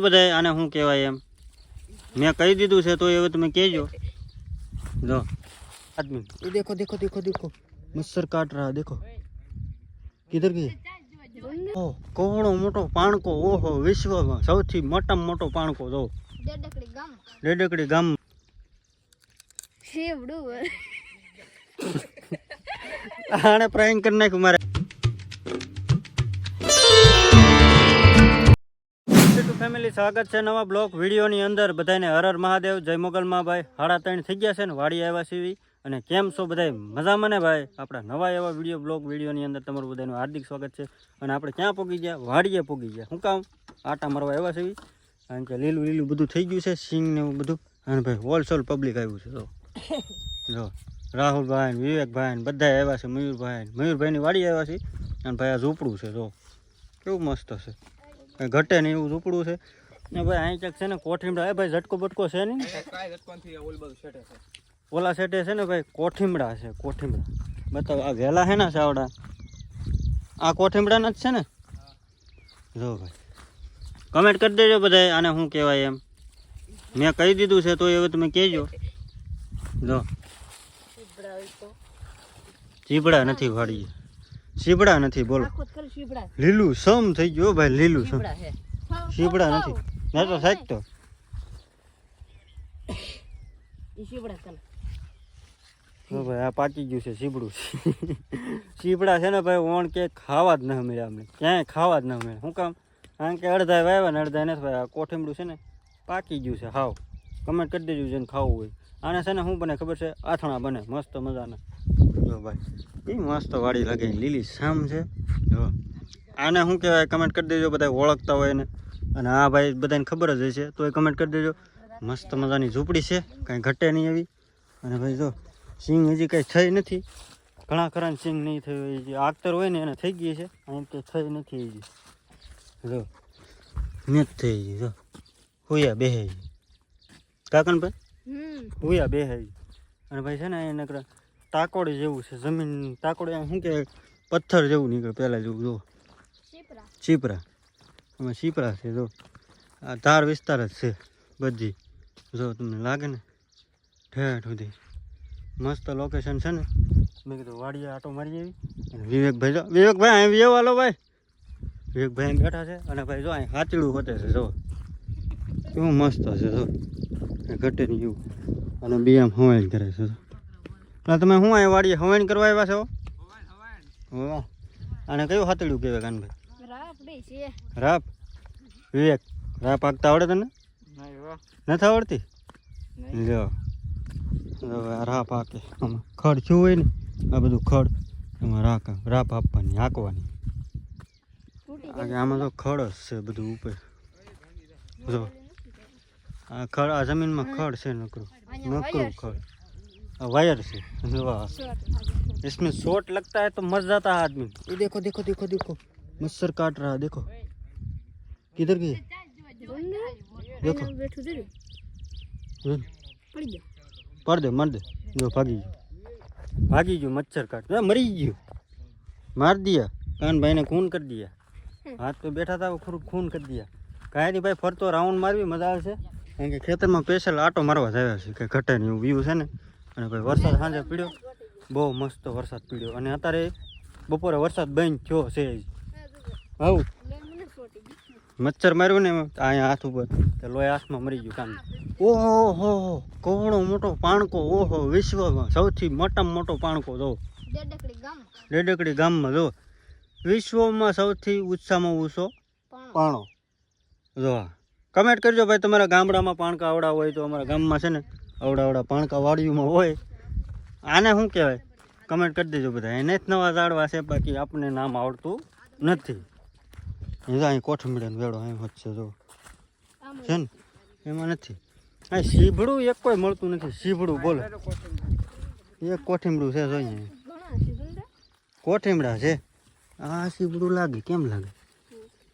બધા આને શું કહેવાય એમ મેં કહી દીધું છે તો હવે તમે કહેજો જો આદમી ये देखो देखो देखो देखो मच्छर काट रहा है देखो किधर गई ઓહ કોવડો મોટો પાણકો ઓહો વિશ્વમાં સૌથી મોટામાં મોટો પાણકો જો ડેડકડી ગામ ડેડકડી ગામ શેવડું આને પ્રાઈંગ કરી નાખ્યું મારે ફેમિલી, સ્વાગત છે નવા બ્લોક વિડીયોની અંદર. બધાને હર હર મહાદેવ, જય મોગલમાં ભાઈ. હાડા ત્રણ થઈ ગયા છે ને, વાડી આવ્યા સીવી અને કેમ છો બધા મજામાં ને ભાઈ? આપણા નવા એવા વીડિયો બ્લોક વિડીયોની અંદર તમારું બધાનું હાર્દિક સ્વાગત છે. અને આપણે ક્યાં પૂગી ગયા? વાડીએ પૂગી ગયા. શું કામ? આટા મારવા આવ્યા સીવી કારણ કે લીલું લીલું બધું થઈ ગયું છે, સિંગ ને એવું બધું. અને ભાઈ હોલસેલ પબ્લિક આવ્યું છે તો જો. રાહુલભાઈ વિવેકભાઈ બધા આવ્યા છે, મયુરભાઈ મયુરભાઈની વાડી આવ્યા છે અને ભાઈ આ ઝૂંપડું છે, જો. કેવું મસ્ત છે. ઘટે નહીં એવું ઝૂંપડું છે. ને ભાઈ અહીં ક્યાંક છે ને કોઠીમડા એ ભાઈ ઝટકો બટકો છે નહીં? ને? ઓલા સેટે છે. ને ભાઈ કોઠીમડા છે કોઠીમડા. બતાવો આ વેલા છે ને સાવડા આ કોઠીમડાના જ છે ને? જો ભાઈ કમેન્ટ કરી દેજો બધાય આને શું કહેવાય એમ. મેં કહી દીધું છે તો હવે તમે કહેજો. જો. ચીપડા નથી વાડી ચીબડા નથી બોલો. લીલું સમ થઈ ગયું ભાઈ લીલું સમ. શીપડા નથી. ના તો સાચ તો ભાઈ આ પાકી ગયું છે સીબડું સીબડા છે ને ભાઈ ઓણ કે ખાવા જ ન મળ્યા અમને. ક્યાંય ખાવા જ ન મળ્યા શું કામ? કારણ કે અડધા વાવ્યા ને અડધા નથી ભાઈ આ કોઠીમડું છે ને પાકી ગયું છે. હાવ. કમેન્ટ કરી દેજો જેને ખાવું હોય. આને છે ને શું બને ખબર છે? આથણા બને. મસ્ત મજાના. જો ભાઈ. એ મસ્ત વાડી લાગે લીલી શામ છે. જો આને શું કહેવાય કમેન્ટ કરી દેજો બધા ઓળખતા હોય ને અને આ ભાઈ બધાને ખબર જ હશે તો એ કમેન્ટ કરી દેજો. મસ્ત મજાની ઝૂંપડી છે કાંઈ ઘટે નહીં એવી. અને ભાઈ જો સિંગ હજી કાંઈ થઈ નથી. ઘણા ખરા સિંગ નહીં થયું એ જે આગતર હોય ને એને થઈ ગઈ છે. આમ કે થઈ નથી હજી. જો નથી થઈ ગઈ જો. હુયા બેહે. કાકન ભાઈ? હુયા બેહે. અને ભાઈ છે ને એ નકર ટાકોડી જેવું છે જમીન ટાકોડી શું કે પથ્થર જેવું નીકળે પહેલાં જેવું જો. ચીપરા આમાં ચીપરા છે જો. આ ધાર વિસ્તાર જ છે બધી. જો તમને લાગે ને? ઠેઠ સુધી. મસ્ત લોકેશન છે ને? મેં કીધું વાડીએ આટો મારી આવી અને વિવેકભાઈ જો વિવેકભાઈ અહીં વ્યવ હાલો ભાઈ. વિવેકભાઈ અહીં બેઠા છે અને ભાઈ જો અહીં હાચડું હોતે છે જો. કેવું મસ્ત છે જો. ઘટે નહીં એવું. અને બી આમ હવાઈ કરે છે જો. એટલે તમે શું અહીં વાડીએ હવાઈ કરવા આવ્યા છો? વાહ. અને કયું હાથડ્યું કહેવાય કાનભાઈ રાપ વિવેક રાપ આગતા આવડે તને? નથી આવડતી? લ્યો. રાપ આકે આમાં ખડ શું હોય ને આ બધું ખડ એમાં રાખ રાપ આપવાની હાંકવાની. આમાં તો ખડ જ છે બધું ઉપર. જો. આ ખડ આ જમીનમાં ખડ છે નકરું. નકરું ખડ. આ વાયર છે જો આ શોર્ટ इसमें चोट लगता है तो मर जाता है आदमी ये देखो देखो देखो देखो मच्छर काट रहा है देखो किधर गई देखो બેઠું દે હમ, પડી ગયો પર દે માર દે જો ભાગી ગયું ભાગી ગયું મચ્છર કાટ એ મરી ગયું માર દિયા કાનભાઈને ખૂન કરી દિયા હાથ તો બેઠા હતા ખરું ખૂન કરી દિયા કાંઈ નહીં ભાઈ ફરતો રાઉન્ડ મારવી મજા આવશે કારણ કે ખેતરમાં સ્પેશિયલ આટો મારવા જ આવ્યા છે કે ઘટે નહીં એવું વ્યૂ છે ને અને ભાઈ વરસાદ સાંજે પીડ્યો. બહુ મસ્ત વરસાદ પીડ્યો. અને અત્યારે બપોરે વરસાદ બંધ થયો છે આવું. મચ્છર માર્યું ને અહીંયા હાથ ઉપર. લોહી હાથમાં મરી ગયું કામ. ઓહો હો કોવડો મોટો પાણકો. ઓહો, વિશ્વમાં સૌથી મોટામાં મોટો પાણકો જો. ડેડકડી ગામમાં જો. વિશ્વમાં સૌથી ઉત્સાહમાં ઊંચો પાણો. જો. કમેન્ટ કરજો ભાઈ, તમારા ગામડામાં પાણકા આવડા હોય તો અમારા ગામમાં છે ને આવડા પાણકા વાડીઓમાં હોય આને શું કહેવાય? કમેન્ટ કરી દેજો બધા. એને જ નવા ઝાડવા છે બાકી આપણને નામ આવડતું નથી. એ અહીં કોઠમીડાનો વેળો અહીં વચ્ચે જો. છે ને? એમાં નથી. આ સીભડું એક કોઈ મળતું નથી. સીભડું બોલો. એક કોઠીમડું છે જોઈએ છે કોઠીમડા છે? આ સીભડું લાગે કેમ લાગે?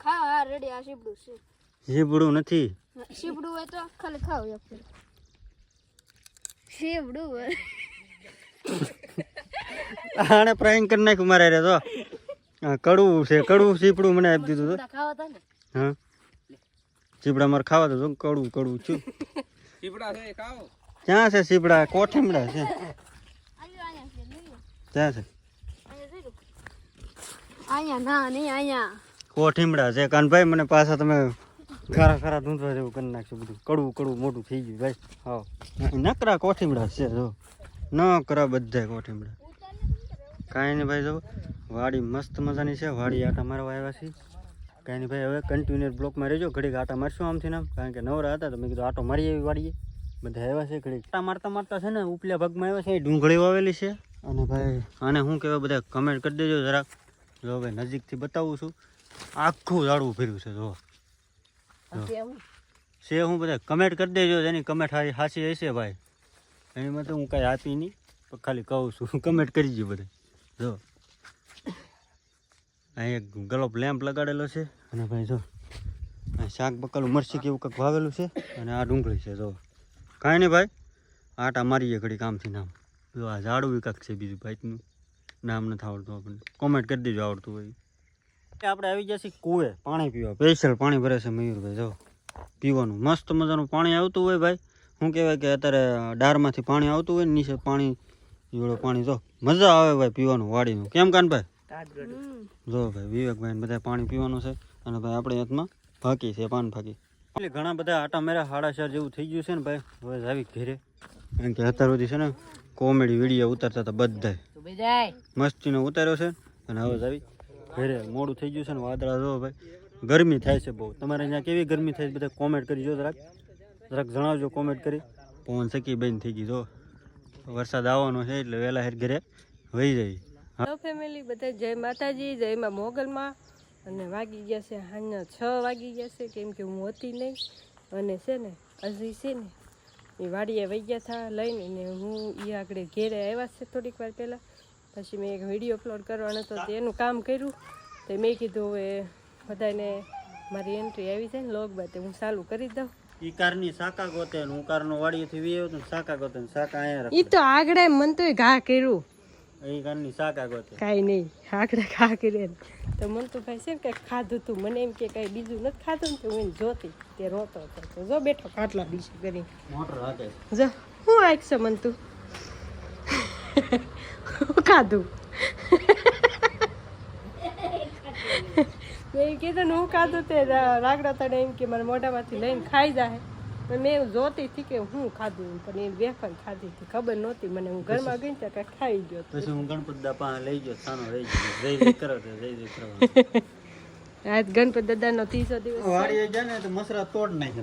ખા રેડી આ છે. નથી. શીબડું હોય તો ખાલી ખાવ એક હોય આને પ્રાઈંગ કરી નાખ્યું મારે રે તો. કડવું છે કડવું સીપડું મને આપી દીધું બધા ખાવા તા. ને તો હા. સીપડા મારે ખાવા તો કડવું કડવું છું. ક્યાં છે સીપડા કોઠીમડા છે. ક્યાં છે? કોઠીમડા છે. કાનભાઈ મને પાછા તમે ખારા, ખરા ધૂંધવા જેવું કરી નાખશું બધું. કડવું કડવું, મોટું થઈ ગયું, ભાઈ. હા નકરા કોઠીમડા છે, જો. નકરા બધા કોઠીમડા. કાંઈ નહીં, ભાઈ, જો. વાડી મસ્ત મજાની છે, વાડી આટા મારવા આવ્યા છે કાંઈ નહીં, ભાઈ, હવે કન્ટિન્યુઅર બ્લોકમાં રહેજો. ઘડીક આટા મારશું આમથી નામ કારણ કે નવરા હતા તો મેં કીધું આટો મારી આવી વાડીએ. બધા આવ્યા છે, ઘડીક. આટા મારતા મારતા છે ને, ઉપલા ભાગમાં આવ્યા છે ડુંગળી વાવેલી છે. અને ભાઈ, આને શું કહેવાય, બધા કમેન્ટ કરી દેજો જરાક. જો, ભાઈ, નજીકથી બતાવું છું. આખું ઝાડવું ફેર્યું છે, જો. છે હું બધા કમેન્ટ કરી દેજો એની કમેન્ટ હારી હાસી હશે ભાઈ. એની માટે હું કાંઈ આપી નહીં પણ ખાલી કહું છું. કમેન્ટ કરી દો બધા. જો. અહીં એક ગલોપ લેમ્પ લગાડેલો છે. અને ભાઈ જો શાક બકાલું મરસી કેવું કંઈક વાવેલું છે. અને આ ડુંગળી છે જો. કાંઈ નહીં ભાઈ. આટા મારીએ ઘડી કામથી નામ. જો આ ઝાડું કાંક છે બીજું ભાઈનું. નામ નથી આવડતું આપણને. કોમેન્ટ કરી દેજો આવડતું હોય આપણે આવી ગયા છીએ કૂએ પાણી પીવા. સ્પેશિયલ પાણી ભરે છે મયુરભાઈ જો. પીવાનું. મસ્ત મજાનું પાણી આવતું હોય ભાઈ. શું કહેવાય કે અત્યારે ડારમાંથી પાણી આવતું હોય નીચે પાણી જોડે પાણી જો. મજા આવે ભાઈ પીવાનું વાડીનું. કેમ કાનભાઈ. જો ભાઈ વિવેકભાઈ બધા પાણી પીવાનું છે અને ભાઈ આપણે હાથમાં ફાંકી છે પાન ફાંકી એટલે ઘણા બધા આટા મેરા સાડા ચાર જેવું થઈ ગયું છે ને ભાઈ. હવે આવી ઘેરે. કારણ કે અત્યાર સુધી છે ને કોમેડી વીડિયો ઉતારતા હતા બધા મસ્તીનો ઉતાર્યો છે અને હવે આવી ઘરે મોડું થઈ ગયું છે ને વાદળા જો ભાઈ. ગરમી થાય છે બહુ. તમારે અહીંયા કેવી ગરમી થાય છે બધા કોમેન્ટ કરજો જરાક. જરાક જણાવજો કોમેન્ટ કરી. પવન સકી બેન થઈ ગઈ જો. વરસાદ આવવાનો છે એટલે વહેલા હેર ઘરે વહી જાય. ફેમિલી બધા જય માતાજી જય માં મોગલમાં. અને વાગી ગયા છે હાંજના છ વાગી ગયા છે, કેમ કે હું હતી નહીં. અને છે ને, હજી છે ને, એ વાડીએ વહી ગયા હતા લઈને ને હું એ આગળ ઘેરે આવ્યા છે થોડીક વાર પહેલાં. પછી મેં એક વીડિયો અપલોડ કરવાનો હતો તેનું કામ કર્યું. તો મેં કીધું હવે બધાને મારી એન્ટ્રી આવી છે ને લોગ બાદ હું ચાલુ કરી દઉં. ઈ કારની સાકા ગોતે ને હું કારનો વાડીએથી વી આવ્યો તો સાકા ગોતે ને સાકા અહીંયા એ તો આગળ મન તો ઘા કર્યું. રાખે કારની સાકા ગોતે. કાંઈ નહીં આગળ ઘા કરે તો મન તો ભાઈ છે ને ખાધું હતું મને એમ કે કાંઈ બીજું નથી ખાધું ને તો હું જોતી તે રોતો હતો. તો જો બેઠો ખાટલા બીજું કરી મોટર હાથે. જો હું મન તું હું ખાધું. મેં કીધું ને હું ખાધું તે રાગડા તને એમ કે મારા મોઢામાંથી લઈને ખાઈ જાય. પણ મેં એવું જોતી હતી કે હું ખાધું એમ. પણ એ વેફર ખાધી હતી ખબર નહોતી મને. હું ઘરમાં ગઈ ત્યાં કાંઈ ખાઈ ગયો. પછી હું ગણપત દા લઈ ગયો સાનો રહી ગયો. જય કરો તો જય જય કરો આજ ગણપતિ દાદાનો ત્રીસો દિવસ વાડીએ જાય ને તો મસરા તોડ નાખે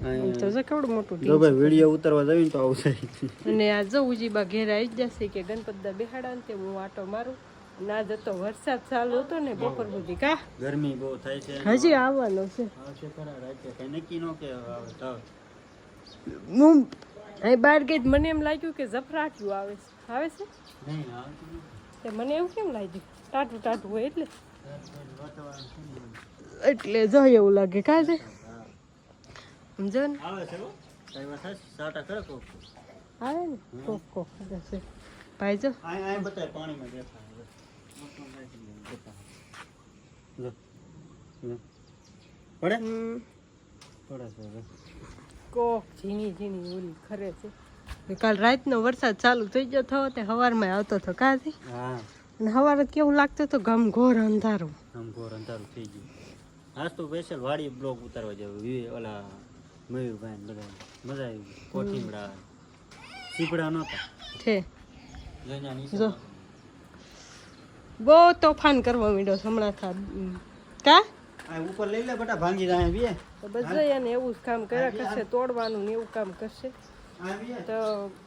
તો કેવડું મોટું જો ભાઈ વીડિયો ઉતારવા જઈએ તો આવું થાય. અને આ જો ઉજીબા ઘેર આવી જશે કે ગણપત દા બેહાડા ને તે હું આટો મારું. ના જતો વરસાદ ચાલુ હતો ને બપોર સુધી કા? ગરમી બહુ થાય છે. હજી આવવાનો છે. કઈ નક્કી નો કે હું અહીં બહાર ગઈ મને એમ લાગ્યું કે જફરાટ્યું આવે છે. આવે છે. તે મને એવું કેમ લાગ્યું? ટાટું ટાટું હોય એટલે? એટલે જોઈએ એવું લાગે કા છે? સમજો ને આવે છે. આવે ને? કોક કોક જશે ભાઈ જો. બતાય પાણીમાં હવે. કોક ઝીણી ઝીણી ઓલી ખરે છે. કાલ રાતનો વરસાદ ચાલુ થઈ ગયો થયો તે સવારમાં આવતો હતો કાથી હા. અને સવારે કેવું લાગતું હતું? ઘમઘોર અંધારું. આમ ઘોર અંધારું થઈ ગયું. આજ તો સ્પેશિયલ વાડી બ્લોગ ઉતારવા જેવું. ઓલા મયુરભાઈ ને બધા મજા આવી કોઠીમડા સીપડા નહોતા છે. જો. જો બહુ તોફાન કરવા માંડ્યો હમણાં થા કા? ઉપર લઈ લે બટા ભાંગી જાય બી તો બધા એને એવું જ કામ કર્યા કરશે તોડવાનું ને એવું કામ કરશે. તો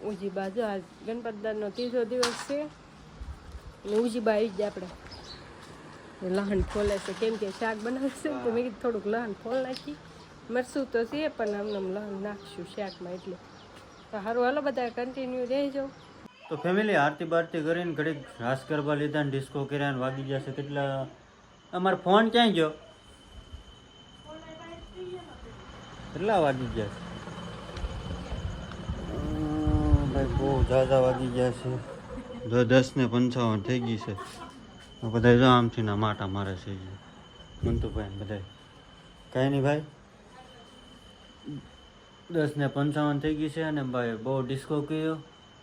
ઉજી બાજુ આ ગણપતદાનનો ત્રીજો દિવસ છે. ને ઉજી બા આવી જ આપણે. લહણ ફોલે છે. કેમ કે શાક બનાવશે તો મેં કીધું થોડુંક લહણ ફોલ નાખી. મરસું તો છે, પણ આમને નાખશું શાકમાં એટલે. સારું હાલો બધા કન્ટિન્યુ રહેજો. તો ફેમિલી આરતી બારતી કરીને ઘડીક રાસ ગરબા લીધા ને ડિસ્કો કર્યા ને વાગી જશે કેટલા? અમારો ફોન ક્યાંય ગયો? કેટલા વાગી ગયા છે? ભાઈ બહુ ઝાઝા વાગી ગયા છે. જો દસ ને પંચાવન થઈ ગઈ છે. બધા જો આમથી ના માટા મારે છે. મંતુભાઈ ને બધા કાંઈ નહીં ભાઈ? દસ ને પંચાવન થઈ ગઈ છે અને ભાઈ બહુ ડિસ્કો કર્યો.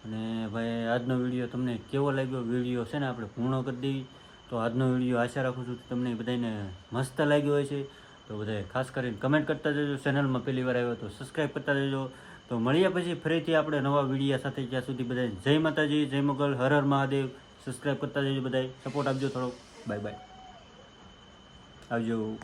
અને ભાઈ આજનો વીડિયો તમને કેવો લાગ્યો? વીડિયો છે ને આપણે પૂર્ણ કરી દઈએ તો આજનો વીડિયો આશા રાખું છું તમને બધાને મસ્ત લાગ્યો હોય છે તો બધાએ ખાસ કરીને કમેન્ટ કરતા જજો. ચેનલમાં પહેલી વાર આવ્યો તો સબસ્ક્રાઈબ કરતા જજો. તો મળ્યા પછી ફરીથી આપણે નવા વીડિયો સાથે. ત્યાં સુધી બધાએ જય માતાજી, જય મોગલ, હર હર મહાદેવ. સબસ્ક્રાઈબ કરતા જજો બધાએ. સપોર્ટ આપજો થોડો બાય બાય આવજો.